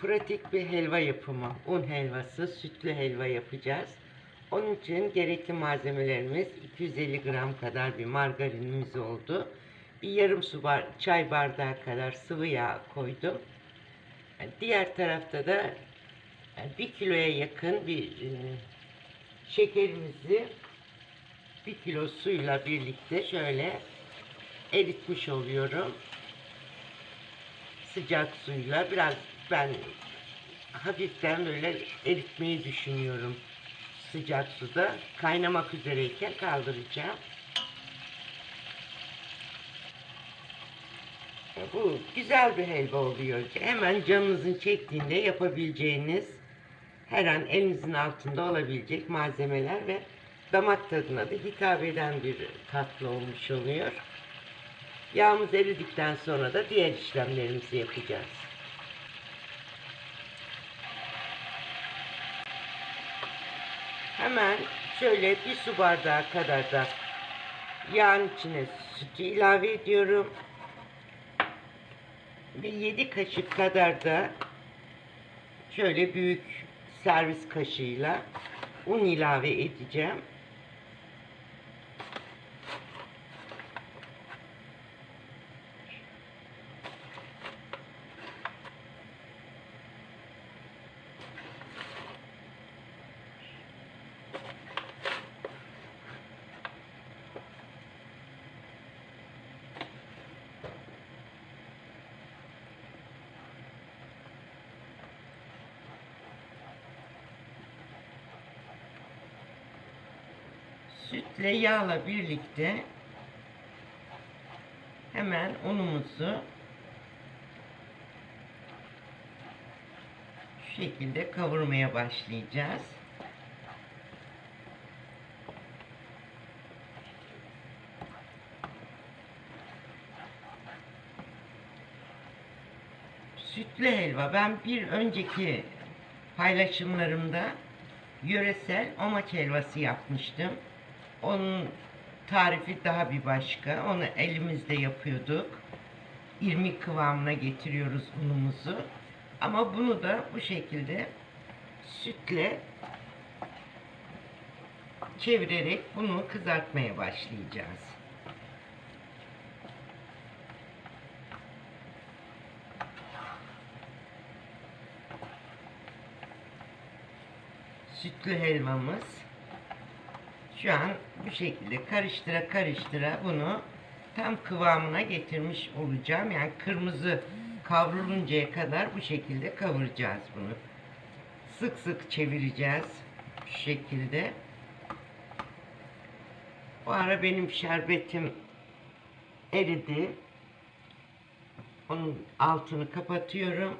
pratik bir helva yapımı. Un helvası, sütlü helva yapacağız. Onun için gerekli malzemelerimiz 250 gram kadar bir margarinimiz oldu. Bir yarım su bar çay bardağı kadar sıvı yağ koydum. Diğer tarafta da e, bir kiloya yakın bir e, şekerimizi bir kilo suyla birlikte şöyle eritmiş oluyorum. Sıcak suyla biraz ben hafiften böyle eritmeyi düşünüyorum sıcak suda. Kaynamak üzereyken kaldıracağım. E, Bu güzel bir helva oluyor. Hemen canınızın çektiğinde yapabileceğiniz her an elinizin altında olabilecek malzemeler ve damak tadına da hitap eden bir tatlı olmuş oluyor. Yağımız eridikten sonra da diğer işlemlerimizi yapacağız. Hemen şöyle bir su bardağı kadar da yağın içine sütü ilave ediyorum. Ve 7 kaşık kadar da şöyle büyük servis kaşığıyla un ilave edeceğim. Sütle yağla birlikte hemen unumuzu şu şekilde kavurmaya başlayacağız. Sütlü helva. Ben bir önceki paylaşımlarımda yöresel amaç helvası yapmıştım. Onun tarifi daha bir başka. Onu elimizde yapıyorduk. İrmik kıvamına getiriyoruz unumuzu. Ama bunu da bu şekilde sütle çevirerek bunu kızartmaya başlayacağız. Sütlü helvamız şu an bu şekilde karıştıra karıştıra bunu tam kıvamına getirmiş olacağım. Yani kırmızı kavruluncaya kadar bu şekilde kavuracağız bunu. Sık sık çevireceğiz şu şekilde. Bu ara benim şerbetim eridi. Onun altını kapatıyorum.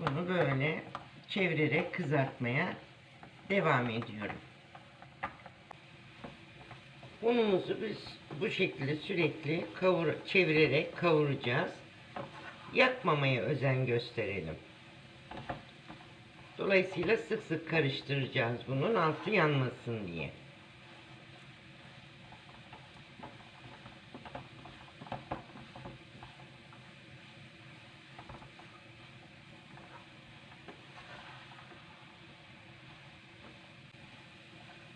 Bunu böyle çevirerek kızartmaya devam ediyorum. Unumuzu biz bu şekilde sürekli kavur çevirerek kavuracağız. Yakmamaya özen gösterelim. Dolayısıyla sık sık karıştıracağız bunun altı yanmasın diye.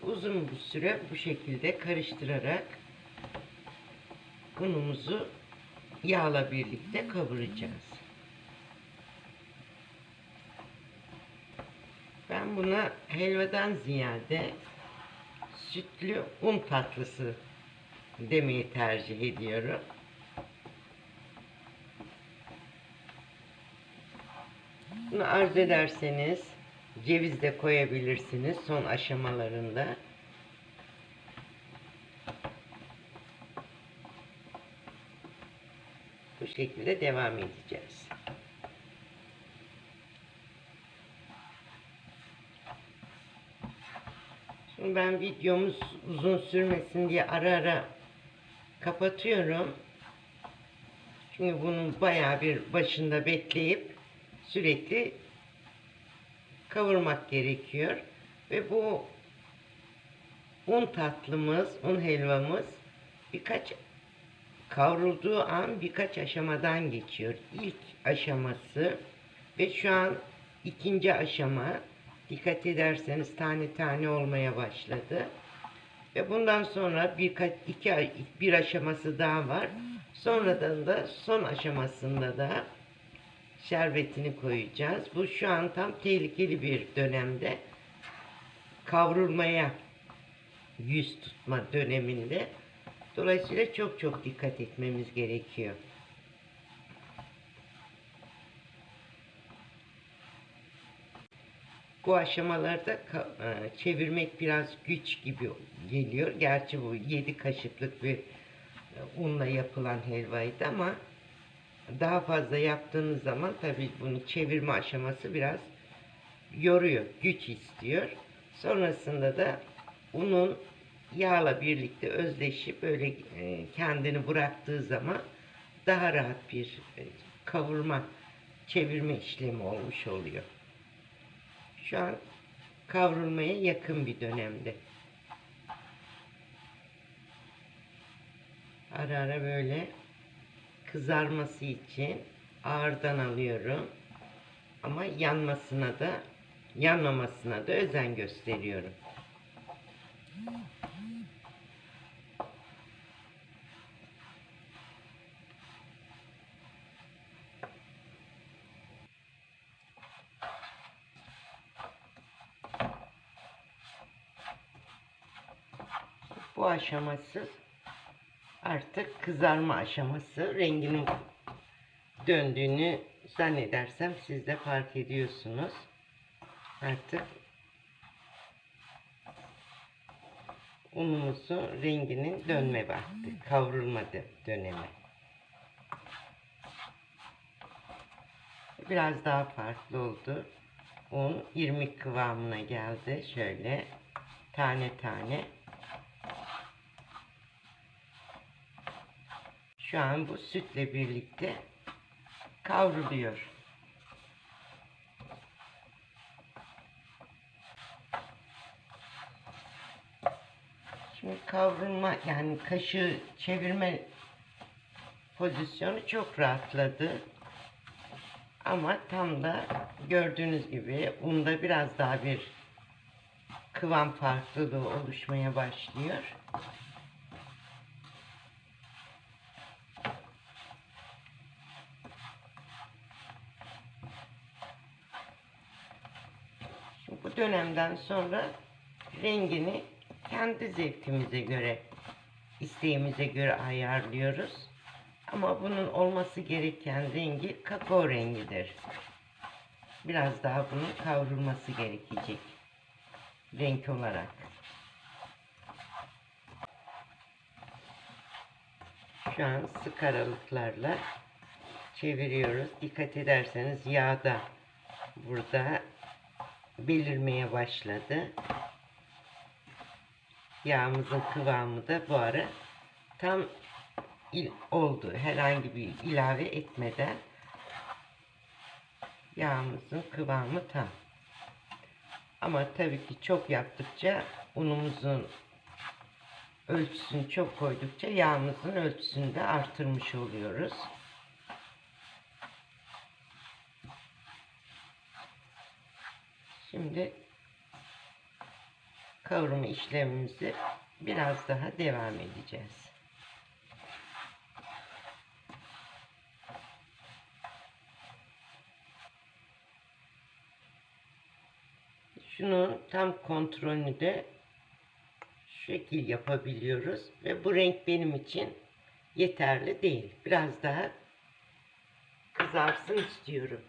Uzun bir süre bu şekilde karıştırarak unumuzu yağla birlikte kavuracağız. Ben buna helvadan ziyade sütlü un tatlısı demeyi tercih ediyorum. Bunu arzu ederseniz ceviz de koyabilirsiniz son aşamalarında. Bu şekilde devam edeceğiz. Şimdi ben videomuz uzun sürmesin diye ara ara kapatıyorum. Çünkü bunun bayağı bir başında bekleyip sürekli kavurmak gerekiyor. Ve bu un tatlımız, un helvamız birkaç kavrulduğu an birkaç aşamadan geçiyor. İlk aşaması ve şu an ikinci aşama dikkat ederseniz tane tane olmaya başladı. Ve bundan sonra birkaç iki bir aşaması daha var. Sonradan da son aşamasında da şerbetini koyacağız. Bu şu an tam tehlikeli bir dönemde kavrulmaya yüz tutma döneminde. Dolayısıyla çok çok dikkat etmemiz gerekiyor. Bu aşamalarda e, çevirmek biraz güç gibi geliyor. Gerçi bu 7 kaşıklık bir e, unla yapılan helvaydı ama daha fazla yaptığınız zaman tabii bunu çevirme aşaması biraz yoruyor, güç istiyor. Sonrasında da unun yağla birlikte özleşip böyle e, kendini bıraktığı zaman daha rahat bir e, kavurma, çevirme işlemi olmuş oluyor. Şu an kavrulmaya yakın bir dönemde. Ara ara böyle kızarması için ağırdan alıyorum. Ama yanmasına da yanmamasına da özen gösteriyorum. Bu aşaması artık kızarma aşaması. Renginin döndüğünü zannedersem siz de fark ediyorsunuz. Artık unumuzun renginin dönme vakti, kavrulma dö- dönemi. Biraz daha farklı oldu. Un irmik kıvamına geldi. Şöyle tane tane. Şu an bu sütle birlikte kavruluyor. Şimdi kavrulma yani kaşığı çevirme pozisyonu çok rahatladı. Ama tam da gördüğünüz gibi unda biraz daha bir kıvam farklılığı oluşmaya başlıyor. Dönemden sonra rengini kendi zevkimize göre, isteğimize göre ayarlıyoruz. Ama bunun olması gereken rengi kakao rengidir. Biraz daha bunun kavrulması gerekecek renk olarak. Şu an sık aralıklarla çeviriyoruz. Dikkat ederseniz yağ da burada belirmeye başladı. Yağımızın kıvamı da bu ara tam oldu. Herhangi bir ilave etmeden yağımızın kıvamı tam. Ama tabii ki çok yaptıkça unumuzun ölçüsünü çok koydukça yağımızın ölçüsünü de artırmış oluyoruz. Şimdi kavurma işlemimizi biraz daha devam edeceğiz. Şunun tam kontrolünü de şekil yapabiliyoruz ve bu renk benim için yeterli değil. Biraz daha kızarsın istiyorum.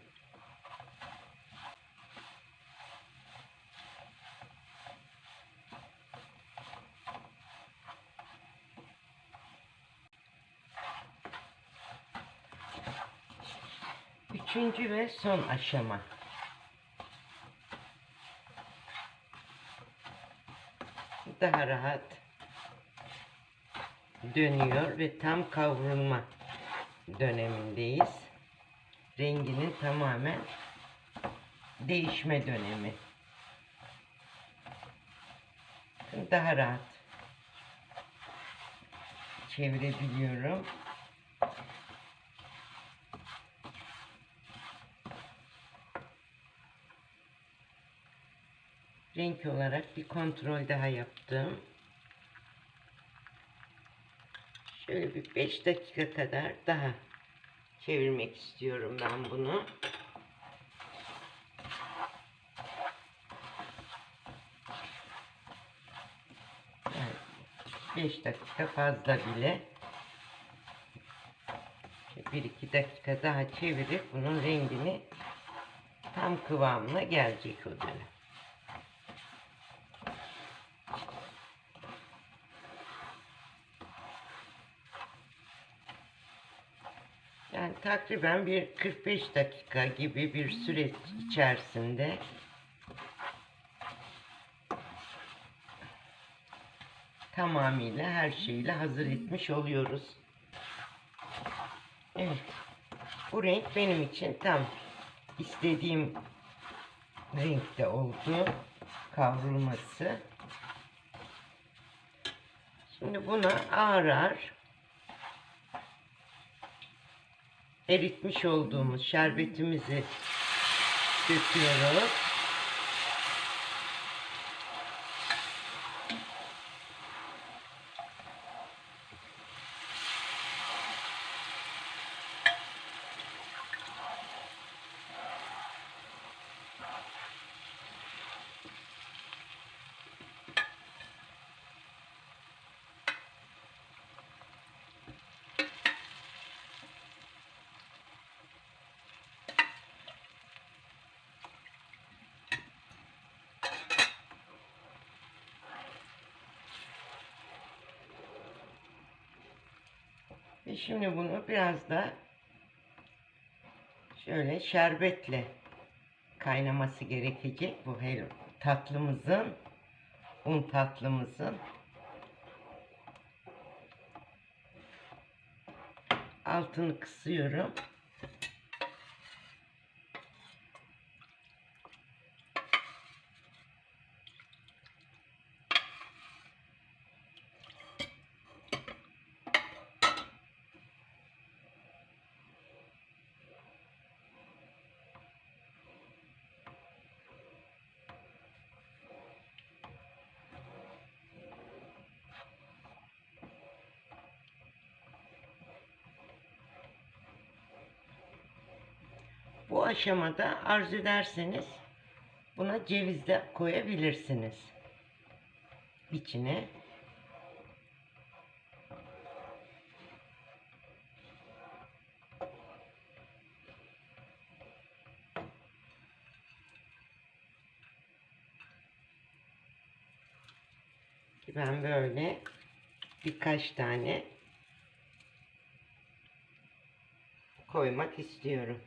Üçüncü ve son aşama. Daha rahat dönüyor ve tam kavrulma dönemindeyiz. Renginin tamamen değişme dönemi. Daha rahat çevirebiliyorum. Renk olarak bir kontrol daha yaptım. Şöyle bir 5 dakika kadar daha çevirmek istiyorum ben bunu. Yani 5 dakika fazla bile. 1-2 dakika daha çevirip bunun rengini tam kıvamına gelecek o dönem. Yani takriben bir 45 dakika gibi bir süreç içerisinde tamamıyla her şeyle hazır etmiş oluyoruz. Evet. Bu renk benim için tam istediğim renkte oldu. Kavrulması. Şimdi buna ağır ağır eritmiş olduğumuz şerbetimizi döküyoruz. Ve şimdi bunu biraz da şöyle şerbetle kaynaması gerekecek bu tatlımızın un tatlımızın altını kısıyorum. Bu aşamada arzu ederseniz buna ceviz de koyabilirsiniz. İçine. Ben böyle birkaç tane koymak istiyorum.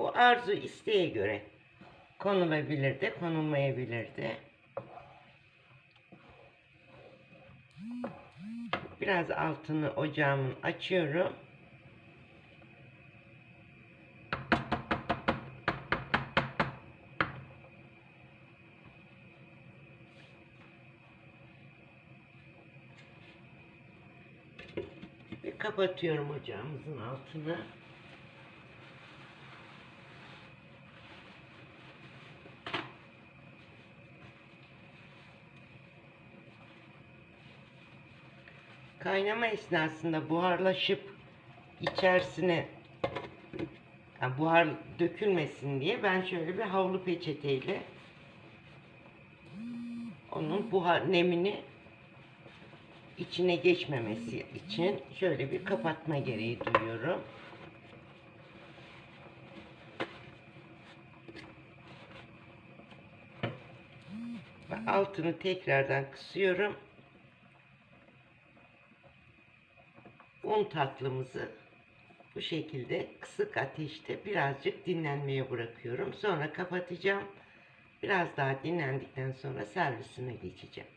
Bu arzu isteğe göre konulabilir de konulmayabilir de. Biraz altını ocağımın açıyorum. Ve kapatıyorum ocağımızın altını. Kaynama esnasında buharlaşıp içerisine yani buhar dökülmesin diye ben şöyle bir havlu peçeteyle onun buhar nemini içine geçmemesi için şöyle bir kapatma gereği duyuyorum. Ve altını tekrardan kısıyorum. Un tatlımızı bu şekilde kısık ateşte birazcık dinlenmeye bırakıyorum. Sonra kapatacağım. Biraz daha dinlendikten sonra servisine geçeceğim.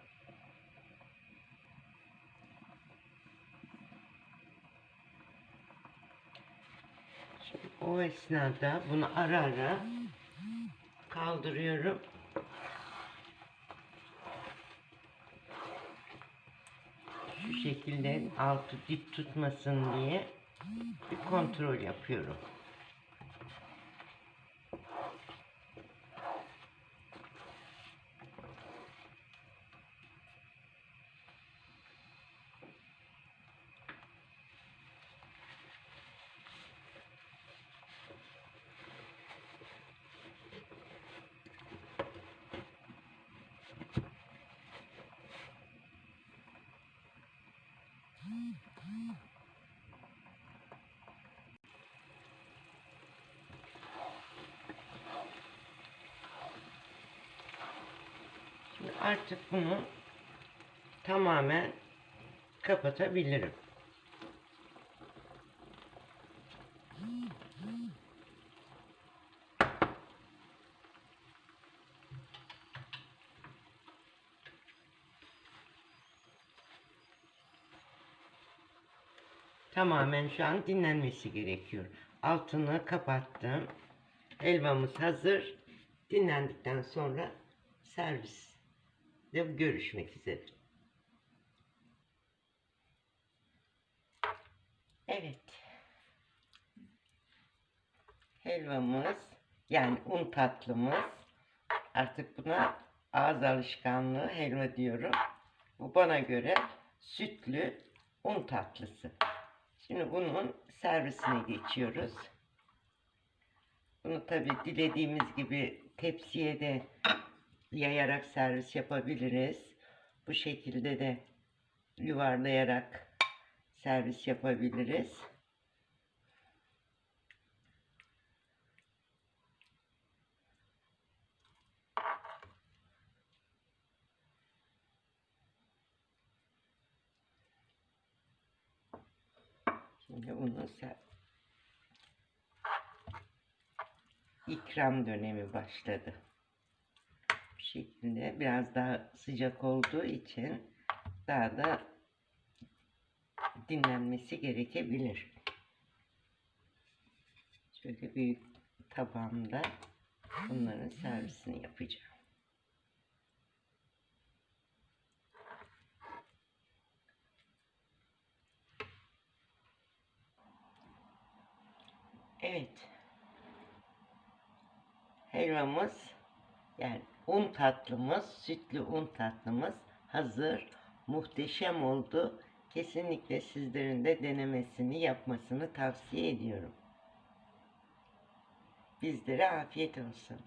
Şimdi o esnada bunu ara ara kaldırıyorum. Şu şekilde altı dip tutmasın diye bir kontrol yapıyorum. Artık bunu tamamen kapatabilirim. Tamamen şu an dinlenmesi gerekiyor. Altını kapattım. Helvamız hazır. Dinlendikten sonra servis görüşmek üzere. Evet. Helvamız yani un tatlımız artık buna ağız alışkanlığı helva diyorum. Bu bana göre sütlü un tatlısı. Şimdi bunun servisine geçiyoruz. Bunu tabi dilediğimiz gibi tepsiye de yayarak servis yapabiliriz. Bu şekilde de yuvarlayarak servis yapabiliriz. Şimdi bunu ikram dönemi başladı. Bu şekilde biraz daha sıcak olduğu için daha da dinlenmesi gerekebilir. Şöyle büyük tabağımda bunların servisini yapacağım. Evet. Helvamız yani un tatlımız, sütlü un tatlımız hazır. Muhteşem oldu. Kesinlikle sizlerin de denemesini, yapmasını tavsiye ediyorum. Bizlere afiyet olsun.